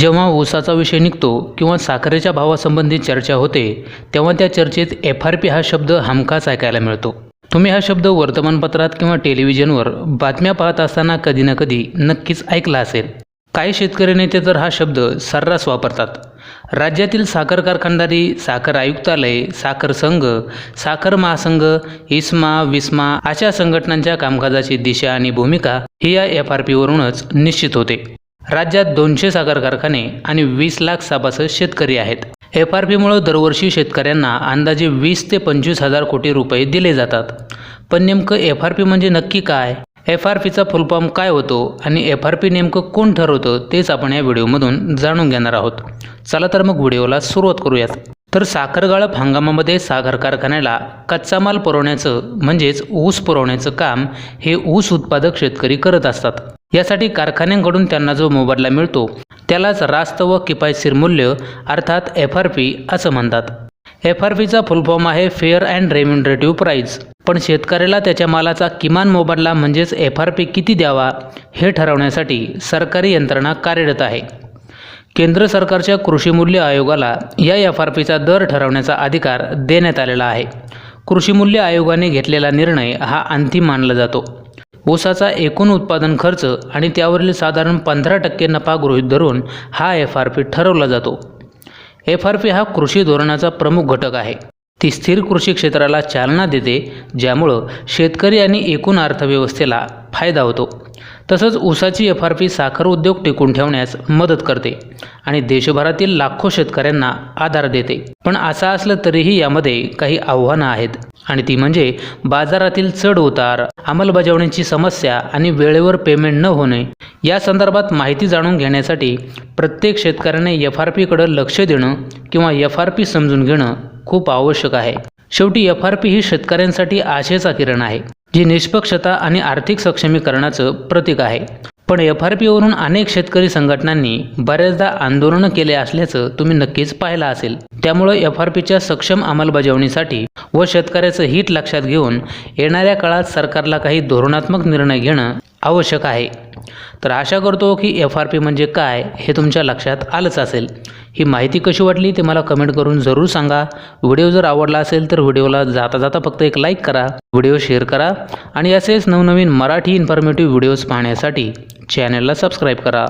जेव्हा ऊसाचा विषय निघतो किंवा साखरेच्या भावासंबंधी चर्चा होते तेव्हा त्या चर्चेत एफ आर पी हा शब्द हमखास ऐकायला मिळतो. तुम्ही हा शब्द वर्तमानपत्रात किंवा टेलिव्हिजनवर बातम्या पाहत असताना कधी ना कधी नक्कीच ऐकला असेल. काही शेतकरी नेते तर हा शब्द सर्रास वापरतात. राज्यातील साखर कारखानदारी साखर आयुक्तालय साखर संघ साखर महासंघ इस्मा विस्मा अशा संघटनांच्या कामकाजाची दिशा आणि भूमिका ही या एफ आर पीवरूनच निश्चित होते. राज्यात दोनशे साखर कारखाने आणि वीस लाख सभासद शेतकरी आहेत. एफ आर पीमुळं दरवर्षी शेतकऱ्यांना अंदाजे वीस ते पंचवीस हजार कोटी रुपये दिले जातात. पण नेमकं एफ आर पी म्हणजे नक्की काय? एफ आर पीचा फुलफॉर्म काय होतो आणि एफ आर पी नेमकं कोण ठरवतं तेच आपण या व्हिडिओमधून जाणून घेणार आहोत. चला तर मग व्हिडिओला सुरुवात करूयात. तर साखर गाळप हंगामामध्ये साखर कारखान्याला कच्चा माल पुरवण्याचं म्हणजेच ऊस पुरवण्याचं काम हे ऊस उत्पादक शेतकरी करत असतात. यासाठी कारखान्यांकडून त्यांना जो मोबदला मिळतो त्यालाच रास्त व किफायतशीर मूल्य अर्थात एफ आर पी असं म्हणतात. एफ आर पीचा फुलफॉर्म आहे फेअर अँड रेम्युनरेटिव्ह प्राईज पण शेतकऱ्याला त्याच्या मालाचा किमान मोबदला म्हणजेच एफ आर पी किती द्यावा हे ठरवण्यासाठी सरकारी यंत्रणा कार्यरत आहे. केंद्र सरकारच्या कृषी मूल्य आयोगाला या एफ आर पीचा दर ठरवण्याचा अधिकार देण्यात आलेला आहे. कृषी मूल्य आयोगाने घेतलेला निर्णय हा अंतिम मानला जातो. ऊसाचा एकूण उत्पादन खर्च आणि त्यावरील साधारण पंधरा टक्के नफा गृहीत धरून हा एफ आर पी ठरवला जातो. एफ आर पी हा कृषी धोरणाचा प्रमुख घटक आहे. ती स्थिर कृषी क्षेत्राला चालना देते ज्यामुळं शेतकरी आणि एकूण अर्थव्यवस्थेला फायदा होतो. तसंच ऊसाची एफ आर पी साखर उद्योग टिकून ठेवण्यास मदत करते आणि देशभरातील लाखो शेतकऱ्यांना आधार देते. पण असं असलं तरीही यामध्ये काही आव्हानं आहेत. आणि ती म्हणजे बाजारातील चढ उतार अंमलबजावणीची समस्या आणि वेळेवर पेमेंट न होणे. या संदर्भात माहिती जाणून घेण्यासाठी प्रत्येक शेतकऱ्याने एफ आर पीकडं लक्ष देणं किंवा एफ आर पी समजून घेणं खूप आवश्यक आहे. शेवटी एफ आर पी ही शेतकऱ्यांसाठी आशेचा किरण आहे. जी निष्पक्षता आणि आर्थिक सक्षमीकरणाचं प्रतीक आहे. पण एफ आर पीवरून अनेक शेतकरी संघटनांनी बऱ्याचदा आंदोलनं केले असल्याचं तुम्ही नक्कीच पाहिलं असेल. त्यामुळे एफ आर पीच्या सक्षम अंमलबजावणीसाठी व शेतकऱ्याचं हित लक्षात घेऊन येणाऱ्या काळात सरकारला काही धोरणात्मक निर्णय घेणं आवश्यक आहे. तर आशा करतो की एफ आर पी म्हणजे काय हे तुमच्या लक्षात आलंच असेल. ही माहिती कशी वाटली ते मला कमेंट करून जरूर सांगा. व्हिडिओ जर आवडला असेल तर व्हिडिओला जाता जाता फक्त एक लाईक करा व्हिडिओ शेअर करा आणि असेच नवनवीन मराठी इन्फॉर्मेटिव्ह व्हिडिओज पाहण्यासाठी चॅनलला सबस्क्राईब करा.